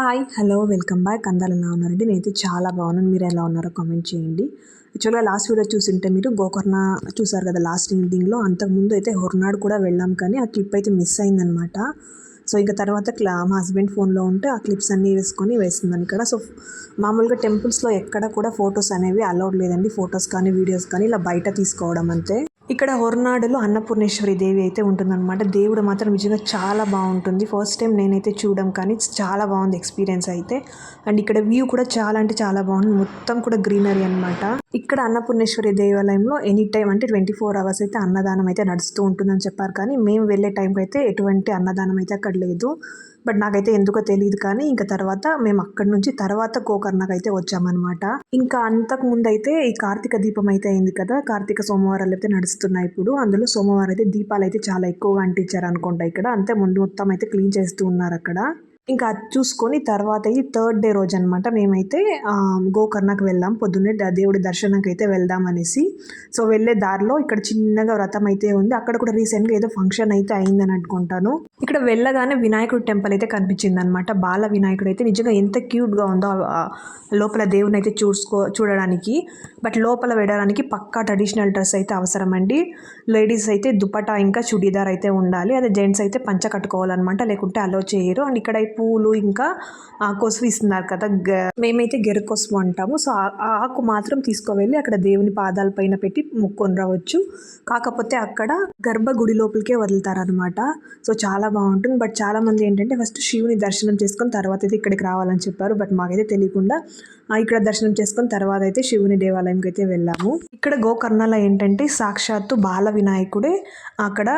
Hi hello welcome back. అందరు ఎలా ఉన్నారండి? నేనైతే చాలా బాగున్నాను. మీరు ఎలా ఉన్నారో కామెంట్ చేయండి. యాక్చువల్గా లాస్ట్ వీడియో చూసింటే మీరు గోకర్ణ చూసారు కదా లాస్ట్ ఎండింగ్లో అంతకుముందు అయితే హొర్నాడు కూడా వెళ్ళాం కానీ ఆ క్లిప్ అయితే మిస్ అయిందనమాట సో ఇంకా తర్వాత క్లా మా హస్బెండ్ ఫోన్లో ఉంటే ఆ క్లిప్స్ అన్నీ వేసుకొని వేసిందని ఇక్కడ. సో మామూలుగా టెంపుల్స్లో ఎక్కడ కూడా ఫొటోస్ అనేవి అలౌడ్ లేదండి. ఫొటోస్ కానీ వీడియోస్ కానీ ఇలా బయట తీసుకోవడం అంతే. ఇక్కడ హొర్నాడులో అన్నపూర్ణేశ్వరి దేవి అయితే ఉంటుందన్నమాట. దేవుడు మాత్రం నిజంగా చాలా బాగుంటుంది. ఫస్ట్ టైం నేనైతే చూడడం కానీ చాలా బాగుంది ఎక్స్పీరియన్స్ అయితే. అండ్ ఇక్కడ వ్యూ కూడా చాలా అంటే చాలా బాగుంది. మొత్తం కూడా గ్రీనరీ అనమాట ఇక్కడ అన్నపూర్ణేశ్వరి దేవాలయంలో ఎనీ టైం అంటే ట్వంటీ ఫోర్ అవర్స్ అయితే అన్నదానం అయితే నడుస్తూ ఉంటుందని చెప్పారు. కానీ మేము వెళ్ళే టైంకి అయితే ఎటువంటి అన్నదానం అయితే అక్కడ లేదు. బట్ నాకైతే ఎందుకో తెలియదు కానీ ఇంకా తర్వాత మేము అక్కడి నుంచి తర్వాత గోకర్ణకు అయితే వచ్చామన్నమాట. ఇంకా అంతకు ముందు అయితే ఈ కార్తీక దీపం అయితే అయింది కదా. కార్తీక సోమవారాలు అయితే నడుస్తున్నాయి ఇప్పుడు. అందులో సోమవారం అయితే దీపాలు అయితే చాలా ఎక్కువగా అంటించారు అనుకుంటా ఇక్కడ. అంతే ముందు మొత్తం అయితే క్లీన్ చేస్తూ ఉన్నారు అక్కడ. ఇంకా అది చూసుకొని తర్వాత ఇది థర్డ్ డే రోజు అనమాట మేమైతే గోకర్ణకు వెళ్ళాం పొద్దున్నే దేవుడి దర్శనంకి అయితే వెళ్దాం అనేసి. సో వెళ్ళే దారిలో ఇక్కడ చిన్నగా వ్రతం అయితే ఉంది. అక్కడ కూడా రీసెంట్గా ఏదో ఫంక్షన్ అయితే అయిందని అనుకుంటాను ఇక్కడ వెళ్ళగానే వినాయకుడు టెంపుల్ అయితే కనిపించింది అనమాట బాల వినాయకుడు అయితే నిజంగా ఎంత క్యూట్గా ఉందో లోపల దేవుని అయితే చూసుకో చూడడానికి. బట్ లోపల వెళ్ళడానికి పక్కా ట్రెడిషనల్ డ్రెస్ అయితే అవసరం అండి లేడీస్ అయితే దుపటా ఇంకా చుడీదార్ అయితే ఉండాలి. అదే జెంట్స్ అయితే పంచ కట్టుకోవాలన్నమాట. లేకుంటే అలో చేయరు. అండ్ ఇక్కడ పూలు ఇంకా కొసువు ఇస్తున్నారు కదా మేమైతే గెరకొసువు అంటాము. సో ఆ ఆకు మాత్రం తీసుకువెళ్ళి అక్కడ దేవుని పాదాల పైన పెట్టి మొక్కొని రావచ్చు. కాకపోతే అక్కడ గర్భగుడి లోపలికే వదులుతారనమాట సో చాలా బాగుంటుంది. బట్ చాలామంది ఏంటంటే ఫస్ట్ శివుని దర్శనం చేసుకొని తర్వాత అయితే ఇక్కడికి రావాలని చెప్పారు. బట్ మాకైతే తెలియకుండా ఇక్కడ దర్శనం చేసుకుని తర్వాత అయితే శివుని దేవాలయంకి అయితే వెళ్ళాము. ఇక్కడ గోకర్ణలో ఏంటంటే సాక్షాత్తు బాల వినాయకుడే అక్కడ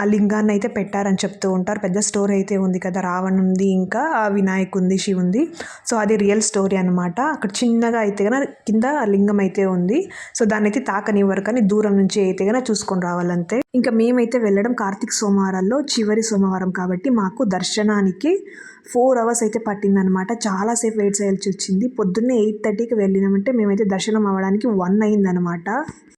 ఆ లింగాన్ని అయితే పెట్టారని చెప్తూ ఉంటారు. పెద్ద స్టోరీ అయితే ఉంది కదా రావణుంది ఇంకా వినాయకుంది శివుంది. సో అది రియల్ స్టోరీ అనమాట అక్కడ చిన్నగా అయితే కనుక కింద లింగం అయితే ఉంది. సో దాన్ని అయితే తాకనివ్వరు కానీ దూరం నుంచి అయితే కనుక చూసుకొని రావాలంతే. ఇంకా మేమైతే వెళ్ళడం కార్తీక సోమవారాల్లో చివరి సోమవారం కాబట్టి మాకు దర్శనానికి ఫోర్ అవర్స్ అయితే పట్టిందనమాట చాలాసేపు వెయిట్ చేయాల్సి వచ్చింది. పొద్దున్నే ఎయిట్ థర్టీకి వెళ్ళినామంటే మేమైతే దర్శనం అవ్వడానికి వన్ అయిందనమాట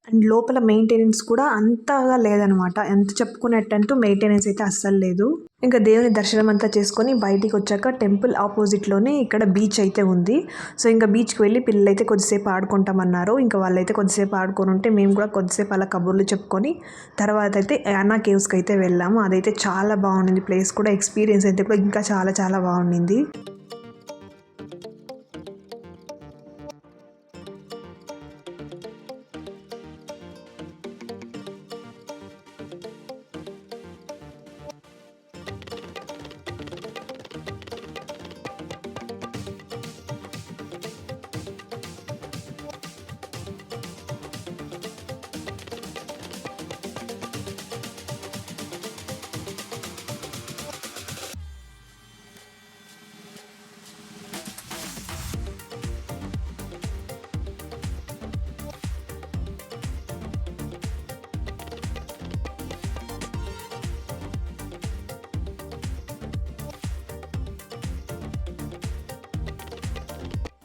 అండ్ లోపల మెయింటెనెన్స్ కూడా అంతగా లేదనమాట. ఎంత చెప్పుకునేటంటూ మెయింటెనెన్స్ అయితే అస్సలు లేదు. ఇంకా దేవుని దర్శనం అంతా చేసుకొని బయటికి వచ్చాక టెంపుల్ ఆపోజిట్లోనే ఇక్కడ బీచ్ అయితే ఉంది. సో ఇంకా బీచ్కి వెళ్ళి పిల్లలైతే కొద్దిసేపు ఆడుకుంటామన్నారు. ఇంకా వాళ్ళైతే కొద్దిసేపు ఆడుకొని ఉంటే మేము కూడా కొద్దిసేపు అలా కబుర్లు చెప్పుకొని తర్వాత అయితే యానా కేవ్స్కి అయితే వెళ్ళాము. అదైతే చాలా బాగుండింది. ప్లేస్ కూడా ఎక్స్పీరియన్స్ అయితే కూడా ఇంకా చాలా చాలా బాగుండింది.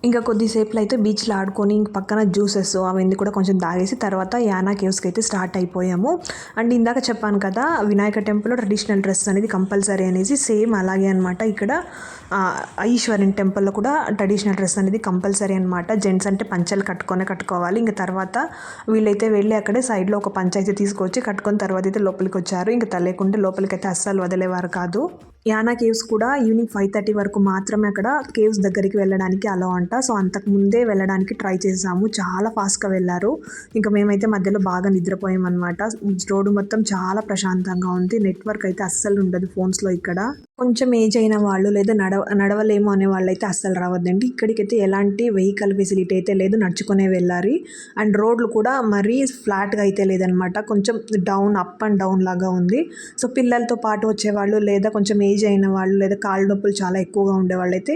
ఇంకా కొద్దిసేపులో అయితే బీచ్లో ఆడుకొని ఇంక పక్కన జ్యూసెస్ అవన్నీ కూడా కొంచెం తాగేసి తర్వాత యానా కేవ్స్కి అయితే స్టార్ట్ అయిపోయాము. అండ్ ఇందాక చెప్పాను కదా వినాయక టెంపుల్లో ట్రెడిషనల్ డ్రెస్ అనేది కంపల్సరీ అనేసి సేమ్ అలాగే అనమాట ఇక్కడ ఈశ్వరిన్ టెంపుల్లో కూడా ట్రెడిషనల్ డ్రెస్ అనేది కంపల్సరీ అనమాట జెంట్స్ అంటే పంచలు కట్టుకొని కట్టుకోవాలి. ఇంకా తర్వాత వీళ్ళైతే వెళ్ళి అక్కడే సైడ్లో ఒక పంచ అయితే తీసుకొచ్చి కట్టుకొని తర్వాత అయితే లోపలికి వచ్చారు. ఇంకా తలేకుంటే లోపలికి అయితే అస్సలు వదిలేవారు కాదు. యానా కేవ్స్ కూడా ఈవినింగ్ ఫైవ్ థర్టీ వరకు మాత్రమే అక్కడ కేవ్స్ దగ్గరికి వెళ్ళడానికి అలా అంట. సో అంతకు ముందే వెళ్ళడానికి ట్రై చేసాము. చాలా ఫాస్ట్గా వెళ్ళారు. ఇంకా మేమైతే మధ్యలో బాగా నిద్రపోయామన్నమాట. రోడ్డు మొత్తం చాలా ప్రశాంతంగా ఉంది. నెట్వర్క్ అయితే అస్సలు ఉండదు ఫోన్స్లో ఇక్కడ. కొంచెం ఏజ్ అయిన వాళ్ళు లేదా నడవ నడవలేము అనే వాళ్ళైతే అస్సలు రావద్దండి. ఇక్కడికైతే ఎలాంటి వెహికల్ ఫెసిలిటీ అయితే లేదు. నడుచుకునే వెళ్ళాలి. అండ్ రోడ్లు కూడా మరీ ఫ్లాట్గా అయితే లేదనమాట. కొంచెం డౌన్ అప్ అండ్ డౌన్ లాగా ఉంది. సో పిల్లలతో పాటు వచ్చేవాళ్ళు లేదా కొంచెం ఏజ్ అయిన వాళ్ళు లేదా కాళ్ళు నొప్పులు చాలా ఎక్కువగా ఉండేవాళ్ళు అయితే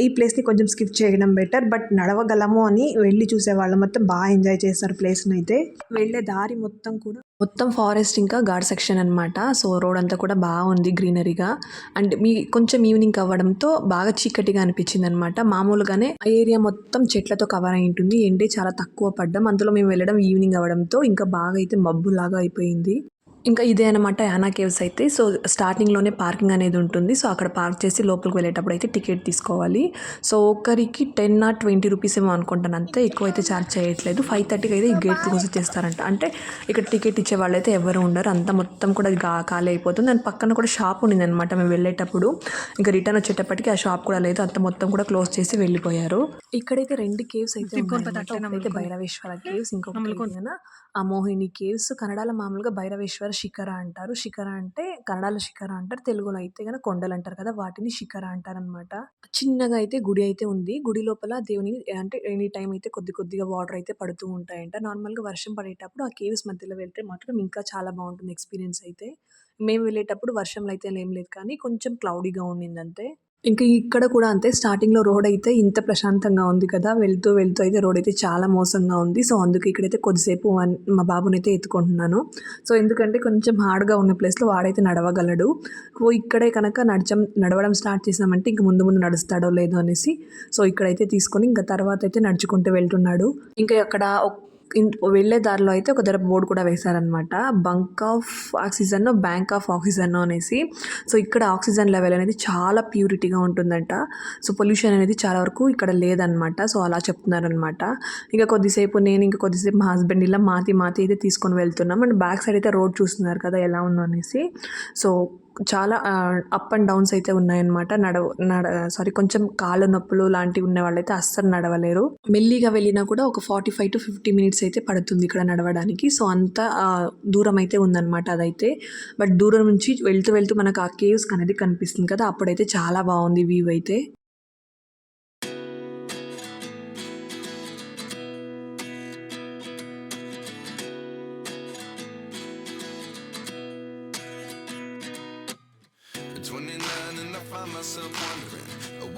ఈ ప్లేస్ని కొంచెం స్కిప్ చేయడం బెటర్ బట్ నడవగలము అని వెళ్ళి చూసే వాళ్ళు మొత్తం బాగా ఎంజాయ్ చేస్తారు ప్లేస్ని అయితే. వెళ్ళే దారి మొత్తం కూడా మొత్తం ఫారెస్ట్ ఇంకా గాడ్ సెక్షన్ అనమాట సో రోడ్ అంతా కూడా బాగుంది గ్రీనరీగా అండ్ మీ కొంచెం ఈవినింగ్ అవ్వడంతో బాగా చీకటిగా అనిపించింది అనమాట మామూలుగానే ఆ ఏరియా మొత్తం చెట్లతో కవర్ అయి ఉంటుంది. ఎండే చాలా తక్కువ పడ్డం. అందులో మేము వెళ్ళడం ఈవినింగ్ అవ్వడంతో ఇంకా బాగా అయితే మబ్బులాగా అయిపోయింది. ఇంకా ఇదే అనమాట యానా కేవ్స్ అయితే. సో స్టార్టింగ్లోనే పార్కింగ్ అనేది ఉంటుంది. సో అక్కడ పార్క్ చేసి లోపలికి వెళ్ళేటప్పుడు అయితే టికెట్ తీసుకోవాలి. సో ఒక్కరికి టెన్ ఆర్ ట్వంటీ రూపీస్ ఏమో అనుకుంటాను అంతే. ఎక్కువ అయితే ఛార్జ్ చేయట్లేదు. ఫైవ్ థర్టీకి అయితే ఈ గేట్ క్లోజ్ చేస్తారంట. అంటే ఇక్కడ టికెట్ ఇచ్చే వాళ్ళు అయితే ఎవరు ఉండరు. అంతా మొత్తం కూడా గా- ఖాళీ అయిపోతుంది. దాని పక్కన కూడా షాప్ ఉండింది అనమాట మేము వెళ్ళేటప్పుడు. ఇంకా రిటర్న్ వచ్చేటప్పటికి ఆ షాప్ కూడా లేదు. అంత మొత్తం కూడా క్లోజ్ చేసి వెళ్ళిపోయారు. ఇక్కడైతే రెండు కేవ్స్ అయితే భైరవేశ్వర కేవ్స్ ఇంకొకటి ఆ మోహిని కేవ్స్ కన్నడలో మామూలుగా భైరవేశ్వర శిఖర అంటారు. శిఖర అంటే కన్నడలో శిఖర అంటారు తెలుగులో అయితే కనుక కొండలు అంటారు కదా వాటిని శిఖర అంటారు అనమాట చిన్నగా అయితే గుడి అయితే ఉంది. గుడి లోపల దేవుని అంటే ఎనీ టైం అయితే కొద్ది కొద్దిగా వాటర్ అయితే పడుతూ ఉంటాయంట. నార్మల్గా వర్షం పడేటప్పుడు ఆ కేవ్స్ మధ్యలో వెళ్తే మాత్రం ఇంకా చాలా బాగుంటుంది ఎక్స్పీరియన్స్ అయితే. మేము వెళ్ళేటప్పుడు వర్షంలో అయితే ఏం లేదు కానీ కొంచెం క్లౌడీగా ఉండింది అంతే ఇంకా ఇక్కడ కూడా అంతే స్టార్టింగ్లో రోడ్ అయితే ఇంత ప్రశాంతంగా ఉంది కదా వెళ్తూ వెళ్తూ అయితే రోడ్ అయితే చాలా మోసంగా ఉంది. సో అందుకే ఇక్కడైతే కొద్దిసేపు మా బాబునైతే ఎత్తుకుంటున్నాను. సో ఎందుకంటే కొంచెం హార్డ్గా ఉన్న ప్లేస్లో వాడైతే నడవగలడు. ఓ ఇక్కడే కనుక నడచం నడవడం స్టార్ట్ చేసామంటే ఇంక ముందు ముందు నడుస్తాడో లేదో అనేసి సో ఇక్కడైతే తీసుకొని ఇంకా తర్వాత అయితే నడుచుకుంటూ వెళ్తున్నాడు. ఇంకా అక్కడ వెళ్ళే దారిలో అయితే ఒక ధర బోర్డు కూడా వేశారనమాట bunk of oxygen bank of oxygen అనేసి. సో ఇక్కడ ఆక్సిజన్ లెవెల్ అనేది చాలా ప్యూరిటీగా ఉంటుందంట. సో పొల్యూషన్ అనేది చాలా వరకు ఇక్కడ లేదనమాట సో అలా చెప్తున్నారనమాట ఇంకా కొద్దిసేపు నేను ఇంకా కొద్దిసేపు మా హస్బెండ్ ఇలా మాతి మాతి అయితే తీసుకొని వెళ్తున్నాం. అండ్ బ్యాక్ సైడ్ అయితే రోడ్ చూస్తున్నారు కదా ఎలా ఉందో అనేసి. సో చాలా అప్ అండ్ డౌన్స్ అయితే ఉన్నాయన్నమాట. నడవ నడ సారీ కొంచెం కాళ్ళ నొప్పులు లాంటివి ఉన్న వాళ్ళైతే అస్సలు నడవలేరు. మెల్లిగా వెళ్ళినా కూడా ఒక forty five to fifty minutes అయితే పడుతుంది ఇక్కడ నడవడానికి. సో అంత దూరం అయితే ఉందన్నమాట అదైతే. బట్ దూరం నుంచి వెళ్తూ వెళ్తూ మనకు ఆ కేవ్స్ అనేది కనిపిస్తుంది కదా అప్పుడైతే చాలా బాగుంది వ్యూ అయితే.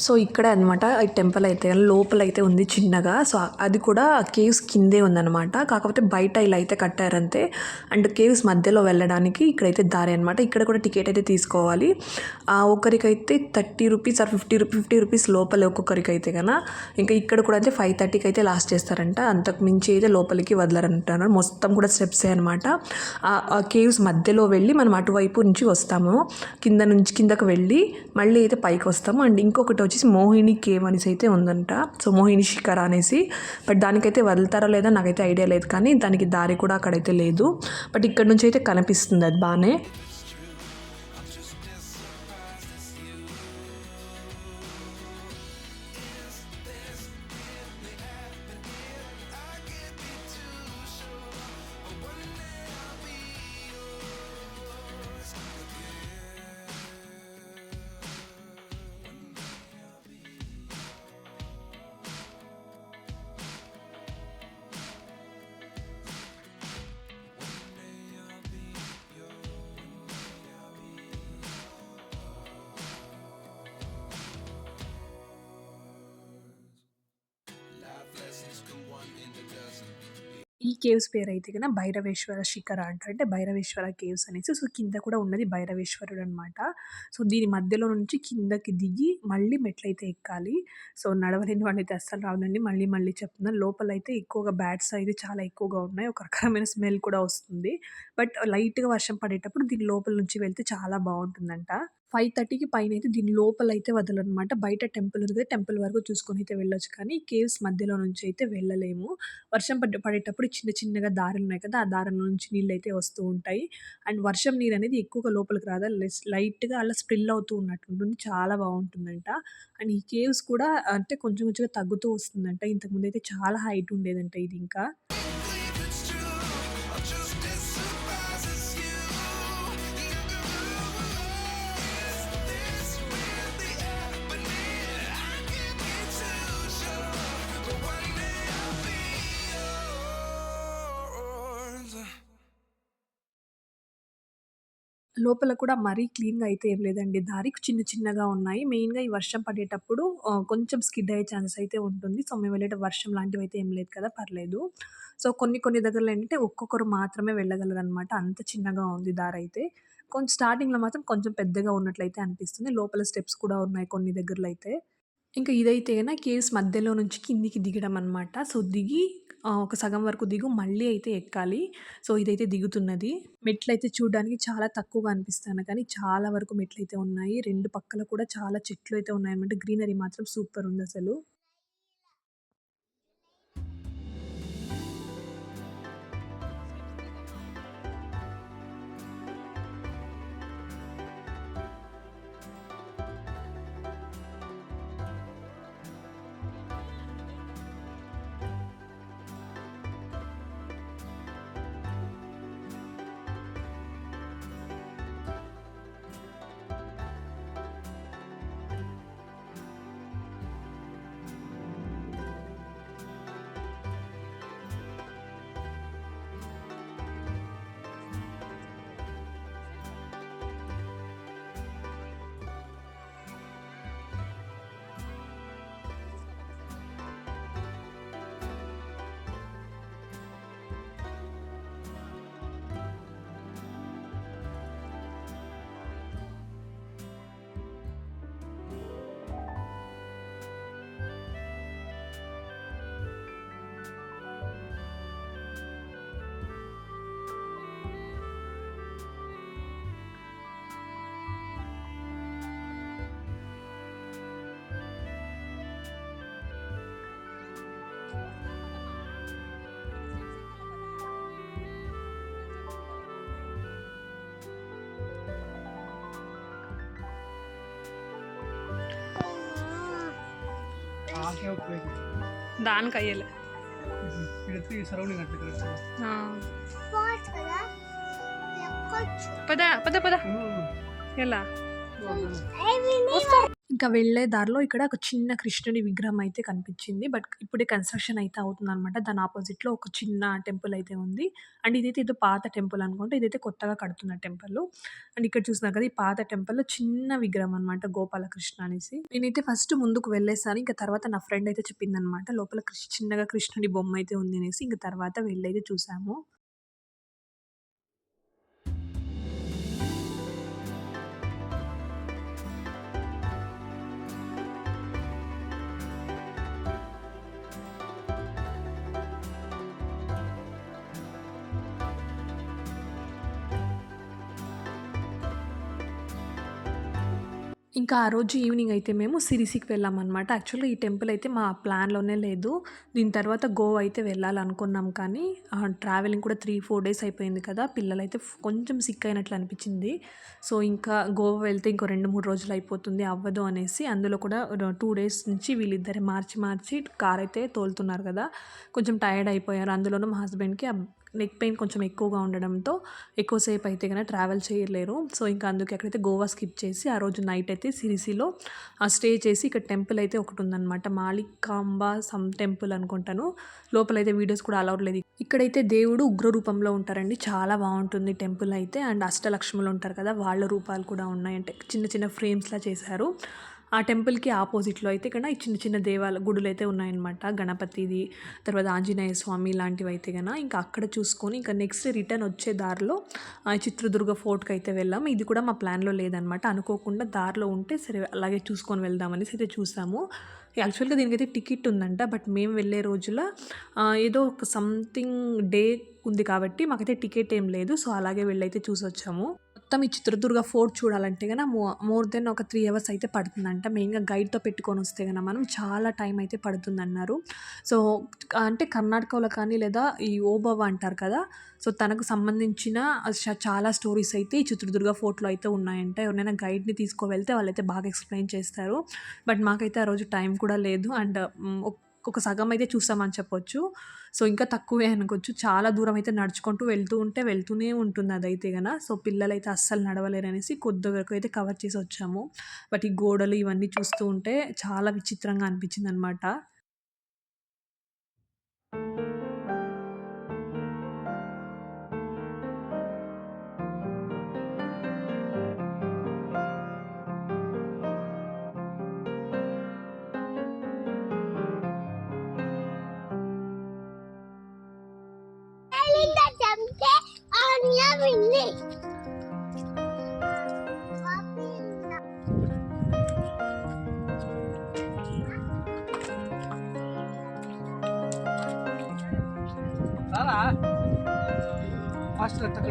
So ఇక్కడే అనమాట ఈ టెంపుల్ అయితే లోపల అయితే ఉంది చిన్నగా. సో అది కూడా కేవ్స్ కిందే ఉందన్నమాట. కాకపోతే బయట ఇలా అయితే కట్టారంతే. అండ్ కేవ్స్ మధ్యలో వెళ్ళడానికి ఇక్కడైతే దారి అనమాట ఇక్కడ కూడా టికెట్ అయితే తీసుకోవాలి. ఆ, thirty rupees or fifty rupee fifty rupees లోపల ఒక్కొక్కరికి అయితే కన్నా ఇంకా ఇక్కడ కూడా అయితే ఫైవ్ థర్టీకి అయితే లాస్ట్ చేస్తారంట. అంతకు మించి అయితే లోపలికి వదలరంటారు. మొత్తం కూడా స్టెప్సే అనమాట ఆ కేవ్స్ మధ్యలో వెళ్ళి మనం అటువైపు నుంచి వస్తాము. కింద నుంచి కిందకు వెళ్ళి మళ్ళీ అయితే పైకి వస్తాము. అండ్ ఇంకొకటి వచ్చేసి మోహిని కేవ్ అనేసి అయితే ఉందంట. సో మోహిని శిఖర్ అనేసి బట్ దానికైతే వదులుతారా లేదా నాకైతే ఐడియా లేదు కానీ దానికి దారి కూడా అక్కడైతే లేదు. బట్ ఇక్కడ నుంచి అయితే కనిపిస్తుంది అది బాగానే ఈ కేవ్స్ పేరు అయితే కదా భైరవేశ్వర శిఖర అంటారు. అంటే భైరవేశ్వర కేవ్స్ అనేసి సో కింద కూడా ఉన్నది భైరవేశ్వరుడు అనమాట సో దీని మధ్యలో నుంచి కిందకి దిగి మళ్ళీ మెట్లయితే ఎక్కాలి. సో నడవలేని వాళ్ళైతే అస్సలు రావదండి మళ్ళీ మళ్ళీ చెప్తున్నా లోపల అయితే ఎక్కువగా బ్యాట్స్ అయితే చాలా ఎక్కువగా ఉన్నాయి. ఒక రకమైన స్మెల్ కూడా వస్తుంది. బట్ లైట్గా వర్షం పడేటప్పుడు దీని లోపల నుంచి వెళ్తే చాలా బాగుంటుందంట. ఫైవ్ థర్టీకి పైన అయితే దీని లోపల అయితే వదలనమాట. బయట టెంపుల్ ఉంది కదా టెంపుల్ వరకు చూసుకొని అయితే వెళ్ళొచ్చు. కానీ కేవ్స్ మధ్యలో నుంచి అయితే వెళ్ళలేము. వర్షం పడ్డ పడేటప్పుడు చిన్న చిన్నగా దారులు ఉన్నాయి కదా ఆ దారుల నుంచి నీళ్ళు అయితే వస్తూ ఉంటాయి. అండ్ వర్షం నీరు అనేది ఎక్కువగా లోపలికి రాదా లైట్గా అలా స్ప్రిల్ అవుతూ ఉన్నట్టు ఉంటుంది చాలా బాగుంటుందంట. అండ్ ఈ కేవ్స్ కూడా అంటే కొంచెం కొంచెంగా తగ్గుతూ వస్తుందంట. ఇంతకుముందు అయితే చాలా హైట్ ఉండేదంట ఇది ఇంకా. లోపల కూడా మరీ క్లీన్‌గా అయితే ఏం లేదండి. దారి చిన్న చిన్నగా ఉన్నాయి. మెయిన్‌గా ఈ వర్షం పడేటప్పుడు కొంచెం స్కిడ్ అయ్యే ఛాన్స్ అయితే ఉంటుంది. సో, మేము వెళ్ళేటప్పుడు వర్షం లాంటివి అయితే ఏం లేదు కదా! పర్లేదు. సో, కొన్ని కొన్ని దగ్గరలో ఏంటంటే ఒక్కొక్కరు మాత్రమే వెళ్ళగలరనమాట. అంత చిన్నగా ఉంది దారి అయితే కొంచెం స్టార్టింగ్‌లో మాత్రం కొంచెం పెద్దగా ఉన్నట్లయితే అనిపిస్తుంది. లోపల స్టెప్స్ కూడా ఉన్నాయి కొన్ని దగ్గరలో అయితే. ఇంకా ఇదైతే గన కేవ్స్ మధ్యలో నుంచి కిందికి దిగడం అనమాట. సో, దిగి ఒక సగం వరకు దిగు మళ్ళీ అయితే ఎక్కాలి. సో, ఇదైతే దిగుతున్నది. మెట్లయితే చూడడానికి చాలా తక్కువగా అనిపిస్తాను కానీ చాలా వరకు మెట్లు అయితే ఉన్నాయి. రెండు పక్కల కూడా చాలా చెట్లు అయితే ఉన్నాయన్నమాట. గ్రీనరీ మాత్రం సూపర్ ఉంది అసలు ದಾನ ಉಪಯೋಗ ದಾನ್ ಕೈಯಲ್ಲಿ. ಹಿಡಿದು ಈ ಸರೌಂಡಿಂಗ್ ಹಾಂ. ಪದ ಪದ ಪದ. ಎಲ್ಲ. ఇంకా వెళ్ళే దారిలో ఇక్కడ ఒక చిన్న కృష్ణుడి విగ్రహం అయితే కనిపించింది. బట్ ఇప్పుడే కన్‌స్ట్రక్షన్ అయితే అవుతుంది అనమాట దాని ఆపోజిట్లో ఒక చిన్న టెంపుల్ అయితే ఉంది. అండ్ ఇదైతే ఏదో పాత టెంపుల్ అనుకుంటా. ఇదైతే కొత్తగా కడుతున్న టెంపుల్. అండ్ ఇక్కడ చూస్తున్నారు కదా! ఈ పాత టెంపుల్‌లో చిన్న విగ్రహం అనమాట గోపాలకృష్ణ అనేసి. నేనైతే ఫస్ట్ ముందుకు వెళ్ళేసాను. ఇంకా తర్వాత నా ఫ్రెండ్ అయితే చెప్పిందనమాట. లోపల కృష్ణ చిన్నగా కృష్ణుడి బొమ్మ అయితే ఉంది అనేసి. ఇంకా తర్వాత వెళ్ళైతే చూసాము. ఇంకా ఆ రోజు ఈవినింగ్ అయితే మేము సిరిసికి వెళ్ళామనమాట. యాక్చువల్‌గా ఈ టెంపుల్ అయితే మా ప్లాన్‌లోనే లేదు. దీని తర్వాత గోవా అయితే వెళ్ళాలనుకున్నాం కానీ ట్రావెలింగ్ కూడా 3, 4 డేస్ అయిపోయింది కదా! పిల్లలైతే అయితే కొంచెం సిక్ అయినట్లు అనిపించింది. సో, ఇంకా గోవా వెళ్తే ఇంకో 2, 3 రోజులు అయిపోతుంది అవ్వదు అనేసి అందులో కూడా టూ డేస్ నుంచి వీళ్ళిద్దరే మార్చి మార్చి కార్ అయితే తోలుతున్నారు కదా! కొంచెం టైర్డ్ అయిపోయారు. అందులోనూ మా హస్బెండ్‌కి నెక్ పెయిన్ కొంచెం ఎక్కువగా ఉండడంతో ఎక్కువసేపు అయితే కనుక ట్రావెల్ చేయలేరు. సో, ఇంకా అందుకే అక్కడైతే గోవా స్కిప్ చేసి ఆ రోజు నైట్ అయితే సిరిసిలో స్టే చేసి ఇక్కడ టెంపుల్ అయితే ఒకటుందనమాట. మాలికాంబ సమ్ టెంపుల్ అనుకుంటాను. లోపలైతే వీడియోస్ కూడా అలౌడ్ లేదు. ఇక్కడైతే దేవుడు ఉగ్ర రూపంలో ఉంటారండి. చాలా బాగుంటుంది టెంపుల్ అయితే. అండ్ అష్టలక్ష్ములు ఉంటారు కదా! వాళ్ళ రూపాలు కూడా ఉన్నాయి. అంటే చిన్న చిన్న ఫ్రేమ్స్‌లా చేశారు. ఆ టెంపుల్‌కి ఆపోజిట్‌లో అయితే ఇక్కడ ఈ చిన్న చిన్న దేవాల అయితే ఉన్నాయన్నమాట. గణపతిది, తర్వాత ఆంజనేయ స్వామి లాంటివి అయితే కన్నా ఇంకా అక్కడ చూసుకొని ఇంకా నెక్స్ట్ రిటర్న్ వచ్చే దారిలో చిత్రదుర్గ ఫోర్ట్కి అయితే వెళ్ళాము. ఇది కూడా మా ప్లాన్‌లో లేదనమాట. అనుకోకుండా దారిలో ఉంటే సరే అలాగే చూసుకొని వెళ్దామని అయితే చూసాము. యాక్చువల్‌గా దీనికైతే టికెట్ ఉందంట. బట్ మేము వెళ్ళే రోజుల ఏదో ఒక సంథింగ్ డే ఉంది కాబట్టి మాకైతే టికెట్ ఏం లేదు. సో, అలాగే వెళ్ళైతే చూసొచ్చాము. మొత్తం ఈ చిత్రదుర్గ ఫోర్ట్ చూడాలంటే కనుక మో మోర్ దెన్ ఒక త్రీ అవర్స్ అయితే పడుతుందంట. మెయిన్‌గా గైడ్‌తో పెట్టుకొని వస్తే కనుక మనం చాలా టైం అయితే పడుతుందన్నారు. సో, అంటే కర్ణాటకలో కానీ లేదా ఈ ఓబవ అంటారు కదా! సో, తనకు సంబంధించిన చాలా స్టోరీస్ అయితే ఈ చిత్రదుర్గ ఫోర్ట్‌లో అయితే ఉన్నాయంట. ఎవరైనా గైడ్‌ని తీసుకువెళ్తే వాళ్ళైతే బాగా ఎక్స్‌ప్లెయిన్ చేస్తారు. బట్ మాకైతే ఆ రోజు టైం కూడా లేదు. అండ్ ఒక సగం అయితే చూసామని చెప్పొచ్చు. సో, ఇంకా తక్కువే అనుకోవచ్చు. చాలా దూరం అయితే నడుచుకుంటూ వెళ్తూ ఉంటే వెళ్తూనే ఉంటుంది అదైతే గన. సో, పిల్లలైతే అస్సలు నడవలేరు అనేసి కొద్ది వరకు అయితే కవర్ చేసి వచ్చాము. బట్ ఈ గోడలు ఇవన్నీ చూస్తూ ఉంటే చాలా విచిత్రంగా అనిపించిందనమాట. విన్ని రారా ఫాస్ట్ అక్కడ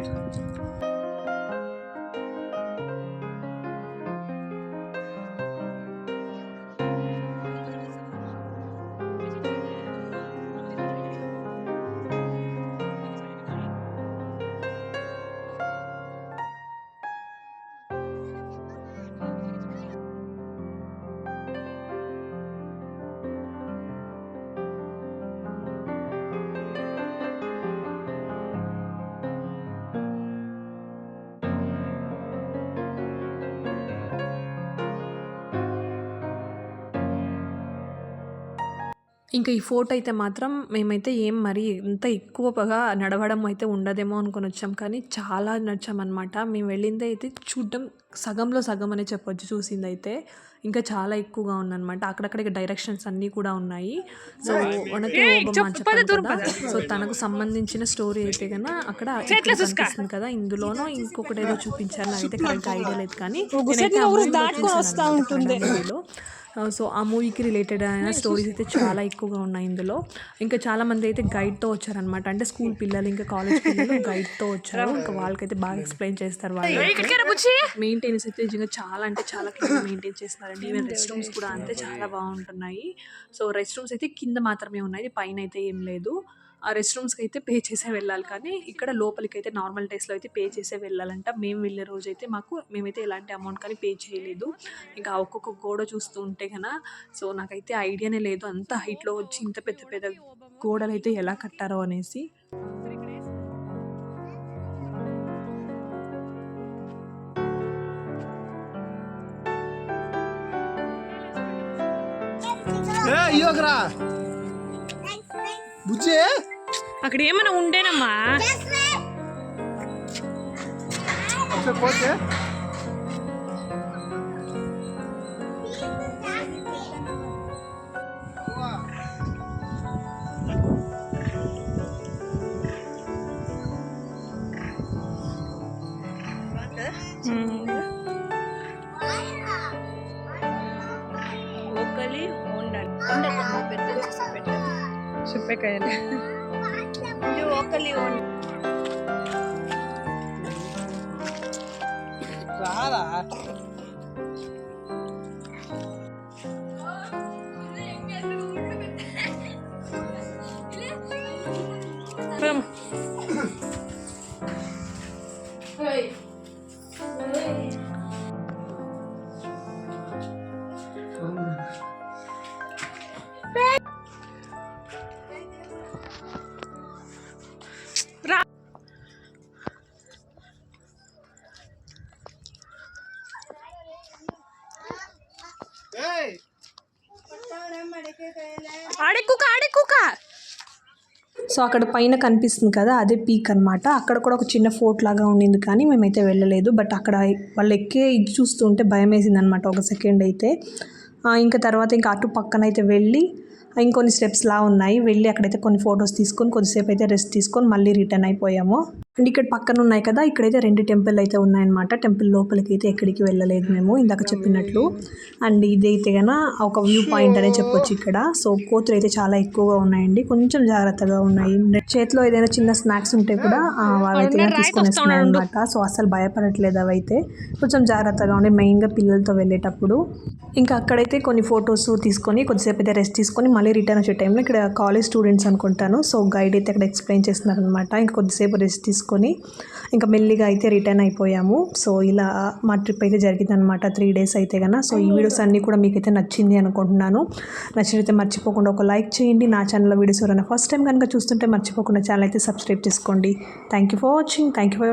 ఇంకా ఈ ఫోర్ట్ అయితే మాత్రం మేమైతే ఏం మరి ఇంత ఎక్కువగా నడవడం అయితే ఉండదేమో అనుకొని వచ్చాం. కానీ చాలా నడిచామన్నమాట. మేము వెళ్ళింది అయితే చూడడం సగంలో సగం అనే చెప్పొచ్చు చూసింది అయితే ఇంకా చాలా ఎక్కువగా ఉందన్నమాట. అక్కడక్కడ డైరెక్షన్స్ అన్నీ కూడా ఉన్నాయి. సో మనకి సో తనకు సంబంధించిన స్టోరీ అయితే కన్నా అక్కడ కనిపిస్తుంది కదా ఇందులోనో ఇంకొకటి ఏదో చూపించారు. నాకైతే కరెక్ట్ ఐడియా లేదు కానీ సో ఆ మూవీకి రిలేటెడ్ అయిన స్టోరీస్ అయితే చాలా ఎక్కువగా ఉన్నాయి ఇందులో. ఇంకా చాలా మంది అయితే గైడ్తో వచ్చారనమాట అంటే స్కూల్ పిల్లలు ఇంకా కాలేజ్ పిల్లలు గైడ్తో వచ్చారు. ఇంకా వాళ్ళకైతే బాగా ఎక్స్ప్లెయిన్ చేస్తారు వాళ్ళు. మెయింటెనెన్స్ అయితే నిజంగా చాలా అంటే చాలా క్లీన్ మెయింటైన్ చేస్తున్నారండి. ఈవెన్ రెస్ట్ రూమ్స్ కూడా అంతే చాలా బాగుంటున్నాయి. సో రెస్ట్ రూమ్స్ అయితే కింద మాత్రమే ఉన్నాయి. పైన అయితే ఏం లేదు. ఆ రెస్ట్ రూమ్స్కి అయితే పే చేసే వెళ్ళాలి. కానీ ఇక్కడ లోపలికి అయితే నార్మల్ డేస్లో అయితే పే చేసే వెళ్ళాలంట. మేము వెళ్ళే రోజు అయితే మాకు మేమైతే ఎలాంటి అమౌంట్ కానీ పే చేయలేదు. ఇంకా ఒక్కొక్క గోడ చూస్తూ ఉంటే కన్నా సో నాకైతే ఐడియానే లేదు అంత హైట్లో వచ్చి ఇంత పెద్ద పెద్ద గోడలు అయితే ఎలా కట్టారో అనేసి. ఇవ్వకరా బుజ్జి. అక్కడ ఏమైనా ఉండేనమ్మా ఒకసారి పోతే ఒకలి ఉండాలి ఉండకమ్మా పెద్దది చూసి పెట్టాలి చెప్పేకాయలు ఇది ఒకలి రారా? రాదా ఆడే కుక్క ఆడే సో అక్కడ పైన కనిపిస్తుంది కదా అదే పీక్ అనమాట అక్కడ కూడా ఒక చిన్న ఫోర్ట్ లాగా ఉండింది కానీ మేమైతే వెళ్ళలేదు. బట్ అక్కడ వాళ్ళు ఎక్కే ఇది చూస్తుంటే భయం వేసింది అనమాట ఒక సెకండ్ అయితే. ఇంకా తర్వాత ఇంకా అటు పక్కన అయితే వెళ్ళి ఇంకొన్ని స్టెప్స్లా ఉన్నాయి. వెళ్ళి అక్కడైతే కొన్ని ఫొటోస్ తీసుకొని కొద్దిసేపు అయితే రెస్ట్ తీసుకొని మళ్ళీ రిటర్న్ అయిపోయాము. అండ్ ఇక్కడ పక్కన ఉన్నాయి కదా ఇక్కడైతే రెండు టెంపుల్ అయితే ఉన్నాయన్నమాట. టెంపుల్ లోపలికి అయితే ఎక్కడికి వెళ్ళలేదు మేము ఇందాక చెప్పినట్లు. అండ్ ఇదైతే గన ఒక వ్యూ పాయింట్ అనే చెప్పొచ్చు ఇక్కడ. సో కోతులు అయితే చాలా ఎక్కువగా ఉన్నాయండి. కొంచెం జాగ్రత్తగా ఉన్నాయి. చేతిలో ఏదైనా చిన్న స్నాక్స్ ఉంటే కూడా వాళ్ళైతే తీసుకొని వస్తున్నాయి అనమాట సో అసలు భయపడట్లేదు అవైతే. కొంచెం జాగ్రత్తగా ఉండి మెయిన్గా పిల్లలతో వెళ్ళేటప్పుడు. ఇంకా అక్కడైతే కొన్ని ఫొటోస్ తీసుకొని కొద్దిసేపు అయితే రెస్ట్ తీసుకొని మళ్ళీ రిటర్న్ వచ్చే టైంలో ఇక్కడ కాలేజ్ స్టూడెంట్స్ అనుకుంటాను. సో గైడ్ అయితే అక్కడ ఎక్స్ప్లెయిన్ చేస్తున్నారు అనమాట ఇంకా కొద్దిసేపు రెస్ట్ తీసుకొని ఇంకా మెల్లిగా అయితే రిటర్న్ అయిపోయాము. సో ఇలా మా ట్రిప్ అయితే జరిగిందనమాట త్రీ డేస్ అయితే కన్నా సో ఈ వీడియోస్ అన్నీ కూడా మీకైతే నచ్చింది అనుకుంటున్నాను. నచ్చినైతే మర్చిపోకుండా ఒక లైక్ చేయండి. నా ఛానల్లో వీడియోస్ ఎవరైనా ఫస్ట్ టైం కనుక చూస్తుంటే మర్చిపోకుండా ఛానల్ అయితే సబ్స్క్రైబ్ చేసుకోండి. Thank you for watching. Thank you for